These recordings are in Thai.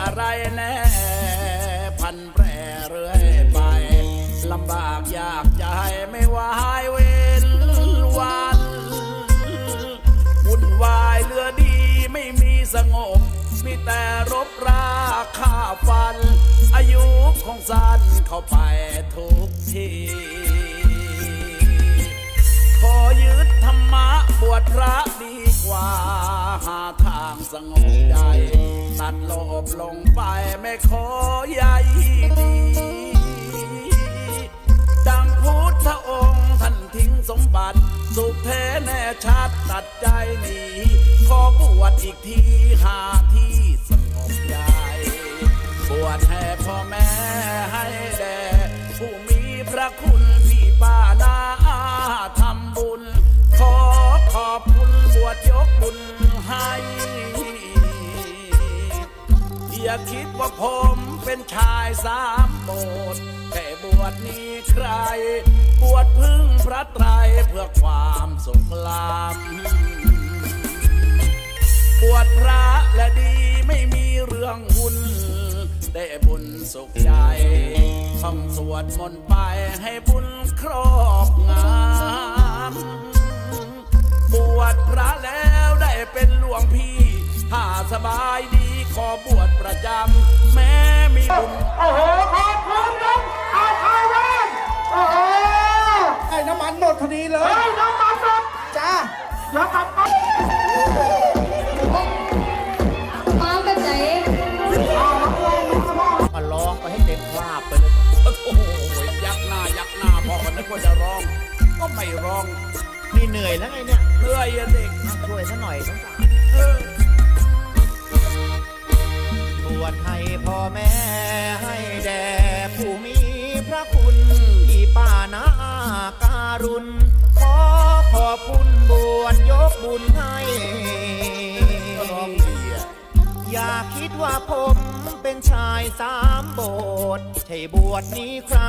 อะไรแน่ พันแปรเรื่อยไปลำบากยากใจไม่วายเว้นวันวุ่นวายเรือดีไม่มีสงบ มีแต่รบราฆ่าฟัน อายุของสั้นเข้าไปทุกทีขอยึดธรรมะบวชพระดีกว่า หาทางสงบใจ ตัดโลภลงไปไม่ขอใยดี ดังพุทธองค์ท่านทิ้งสมบัติ สุขแท้แน่ชัดตัดใจหนีขอบวชอีกทีหาที่สงบใจบวชให้พ่อแม่ให้แด่ผู้มีพระคุณพี่ป้านาอาทำบุญ ขอขอบคุณบวชยกบุญให้ อย่าคิดว่าผมเป็นชายสามโบสแต่บวชนี้ใคร บวชพึ่งพระไตรเพื่อความสุขลำบวชพระและดีไม่มีเรื่องหุ่นได้บุญสุขใจท่องสวดมนต์ไปให้บุญครอบงามบวชพระแล้วได้เป็นหลวงพี่ถ้าสบายดี ขอบวชประจำแม้มีบุญโอ้โหขอบคุณครับอาชาวันโอ้โหไอ้น้ำมันหมดพอดีเลเฮ้ยยน้องมาสดจ้าเดี๋ยวกลับไปมาแบบไหนมาร้องไปให้เต็มคราบไปเลยโอ้โหยักหน้ายักหน้าพอกันนึกว่าจะร้อง ก็ไม่ร้องนี่เหนื่อยแล้วไงเนี่ยเหนื่อยอะเด็กช่วยซะหน่อยสงสารเออบ วชให้พ่อแม่ให้แด่ผู้มีพระคุณที่ป้านาการุณ ขอขอบคุณบวชยกบุญให้องดีอะอย่าคิดว่าผมเป็นชายสามโบสถ์ใช่บวชนี้ใคร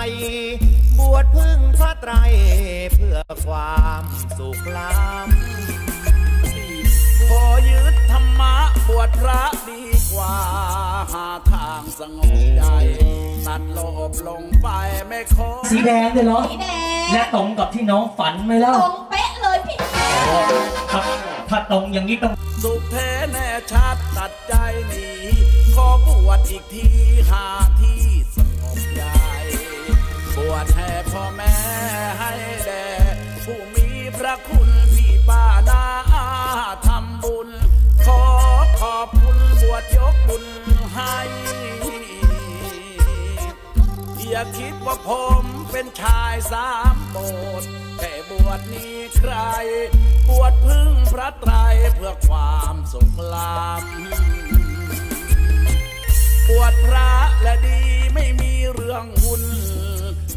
บวชพึ่งพระไตรเพื่อความสุขล้ำขอยึดธรรมะบวชพระ สงบใจตัดโลภลงไปไม่ขอสีแดงเลยเหรอ สีแดงและตรงกับที่น้องฝันไหมเล่าตรงเป๊ะเลยพี่ถ้าถ้าตรงอย่างนี้ต้องสุขแท้แน่ชัดตัดใจหนีขอบวชอีกทีหาที่สงบใจบวชให้พ่อแม่ให้แด่ผู้มีพระคุณ อย่าคิดว่าผมเป็นชายสามโบสถ์แต่บวชนี้ใคร บวชพึ่งพระไตรเพื่อความสุขลำบวชพระและดีไม่มีเรื่องหุ่น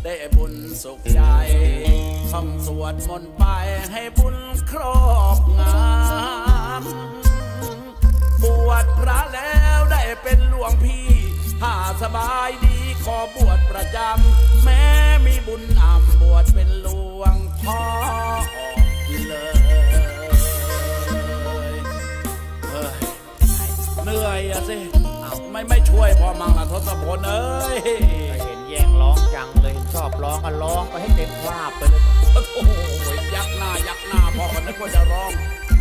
ได้บุญสุขใจท่องสวดมนต์ไปให้บุญครอบงามบวชพระแล้วได้เป็นหลวงพี่ถ้าสบายดี ขอบวชประจำ แม้มีบุญนำบวชเป็นหลวงพ่อเลยเฮ้ยเหนื่อยอะสิเอ้าไม่ไม่ช่วยพอมังละทศพลเอ้ยเห็นแย่งร้องจังเลยเห็นชอบร้องก็ร้องไปให้เต็มคราบไปเลยโอ้โหยักหน้ายักหน้าพอกันนึกว่าจะร้อง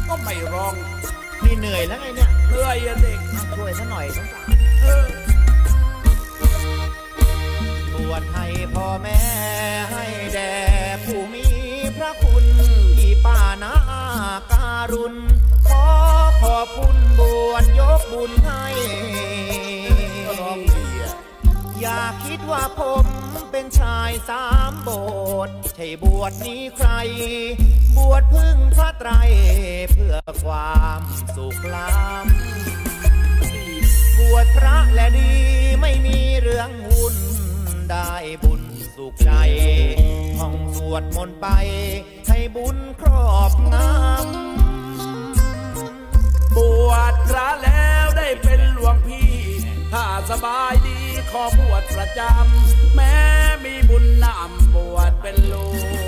ก็ไม่ร้องนี่เหนื่อยแล้วไงเนี่ยเหนื่อยอะเด็กช่วยซะหน่อยสงสาร ผมเป็นชายสามโบสถ์ใช่บวชนี้ใคร บวชพึ่งพระไตร เพื่อความสุขล้ำบวชพระและดีไม่มีเรื่องวุ่นได้บุญสุขใจท่องสวดมนต์ไป ให้บุญครอบงำบวชพระแล้วได้เป็นหลวงพี่ ถ้าสบายดี ขอบวชประจำแม้มีบุญนำบวชเป็นลูก